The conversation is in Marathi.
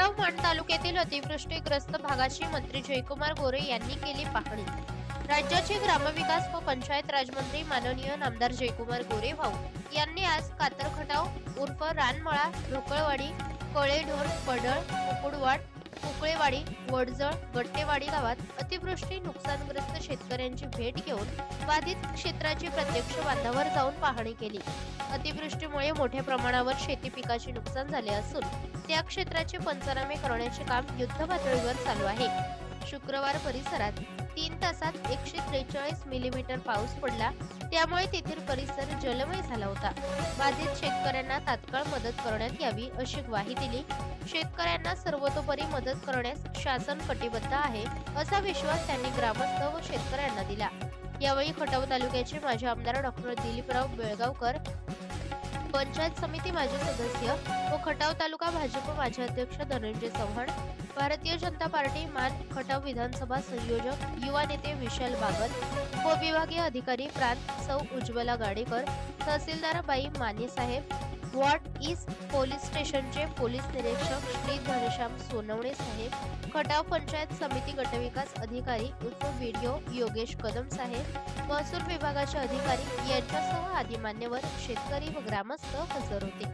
तालुक्यातील अतिवृष्टीग्रस्त भागाची मंत्री जयकुमार गोरे यांनी केली पाहणी. राज्याचे ग्रामविकास व पंचायत राजमंत्री माननीय नामदार जयकुमार गोरे भाऊ यांनी आज कातरखटाव उर्फ रानमळा ढोकळवाडी कळेढोर पडळ मुकुडवाड कुकळेवाडी वडजळ गट्टेवाडी गावात अतिवृष्टी नुकसानग्रस्त शेतकऱ्यांची भेट घेऊन बाधित क्षेत्राची प्रत्यक्ष बांधावर जाऊन पाहणी केली. अतिवृष्टीमुळे मोठ्या प्रमाणावर शेती पिकाचे नुकसान झाले असून त्या क्षेत्राचे पंचनामे करण्याचे काम युद्ध पातळीवर चालू आहे. शुक्रवार परिसरात तीन तासात एकशे त्रेचाळीस मिलीमीटर पाऊस पडला. त्यामुळे तेथील परिसर जलमय झाला होता. बाधित शेतकऱ्यांना तात्काळ मदत करण्यात यावी अशी ग्वाही दिली. शेतकऱ्यांना सर्वतोपरी मदत करण्यास शासन कटिबद्ध आहे असा विश्वास त्यांनी ग्रामस्थ व शेतकऱ्यांना दिला. यावेळी खटाव तालुक्याचे माजी आमदार डॉक्टर दिलीपराव बेळगावकर पंचायत समिती माजी सदस्य व खटाव तालुका भाजप माजी अध्यक्ष धनंजय चव्हाण भारतीय जनता पार्टी मान खटाव विधानसभा संयोजक युवा नेते विशाल बागल उपविभागीय अधिकारी प्रांत सौ उज्ज्वला गाडेकर तहसीलदार बाई माने साहेब व्हॉट इज पोलीस स्टेशनचे पोलीस निरीक्षक श्री घनश्याम सोनवणे साहेब खटाव पंचायत समिती गटविकास अधिकारी उर्फ व्हिडिओ योगेश कदम साहेब महसूल विभागाचे अधिकारी यांच्यासह आदी मान्यवर शेतकरी व ग्रामस्थ हजर होते.